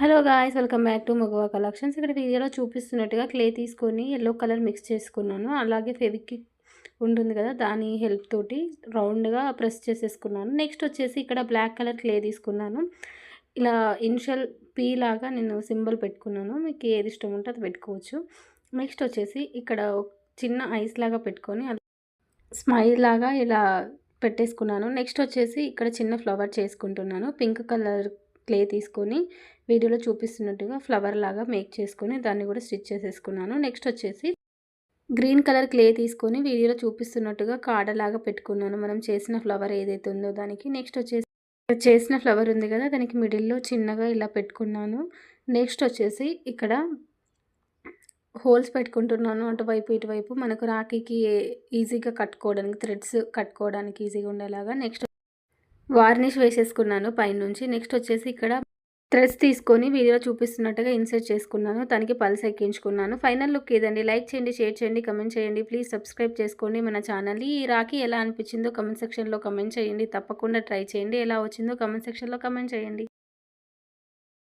Hello guys welcome back to మగవా collections ఇక్కడ వీడియోలో చూపిస్తున్నట్టుగా క్లే తీసుకొని ఎల్లో కలర్ మిక్స్ చేసుకున్నాను. అలాగే ఫెవిక్కి ఉంటుంది కదా దాని హెల్ప్ తోటి రౌండ్గా ప్రెస్ చేసేసుకున్నాను. నెక్స్ట్ వచ్చేసి ఇక్కడ బ్లాక్ కలర్ క్లే తీసుకున్నాను. ఇలా ఇనిషియల్ పీ లాగా నేను సింబల్ పెట్టుకున్నాను. మీకు ఏది ఇష్టం ఉంటే అది పెట్టుకోవచ్చు. నెక్స్ట్ వచ్చేసి ఇక్కడ చిన్న ఐస్ లాగా పెట్టుకొని స్మైల్ లాగా ఇలా పెట్టేసుకున్నాను. నెక్స్ట్ వచ్చేసి ఇక్కడ చిన్న ఫ్లవర్ చేసుకుంటున్నాను. పింక్ కలర్ క్లే తీసుకొని వీడియోలో చూపిస్తున్నట్టుగా ఫ్లవర్ లాగా మేక్ చేసుకొని దాన్ని కూడా స్టిచ్ చేసేసుకున్నాను. నెక్స్ట్ వచ్చేసి గ్రీన్ కలర్ క్లే తీసుకొని వీడియోలో చూపిస్తున్నట్టుగా కాడలాగా పెట్టుకున్నాను. మనం చేసిన ఫ్లవర్ ఏదైతే ఉందో దానికి. నెక్స్ట్ వచ్చేసి చేసిన ఫ్లవర్ ఉంది కదా దానికి మిడిల్లో చిన్నగా ఇలా పెట్టుకున్నాను. నెక్స్ట్ వచ్చేసి ఇక్కడ హోల్స్ పెట్టుకుంటున్నాను. అటువైపు ఇటువైపు మనకు రాఖీకి ఈజీగా కట్టుకోవడానికి థ్రెడ్స్ కట్టుకోవడానికి ఈజీగా ఉండేలాగా. నెక్స్ట్ వార్నిష్ వేసేసుకున్నాను పైనుంచి. నెక్స్ట్ వచ్చేసి ఇక్కడ థ్రెడ్స్ తీసుకొని వీడియోలో చూపిస్తున్నట్టుగా ఇన్సర్ట్ చేసుకున్నాను. తనకి పల్స్ ఎక్కించుకున్నాను. ఫైనల్ లుక్ ఏదండి? లైక్ చేయండి షేర్ చేయండి కమెంట్ చేయండి. ప్లీజ్ సబ్స్క్రైబ్ చేసుకోండి మన ఛానల్ ఈ రాఖీ ఎలా అనిపించిందో కమెంట్ సెక్షన్లో కమెంట్ చేయండి. తప్పకుండా ట్రై చేయండి. ఎలా వచ్చిందో కమెంట్ సెక్షన్లో కమెంట్ చేయండి.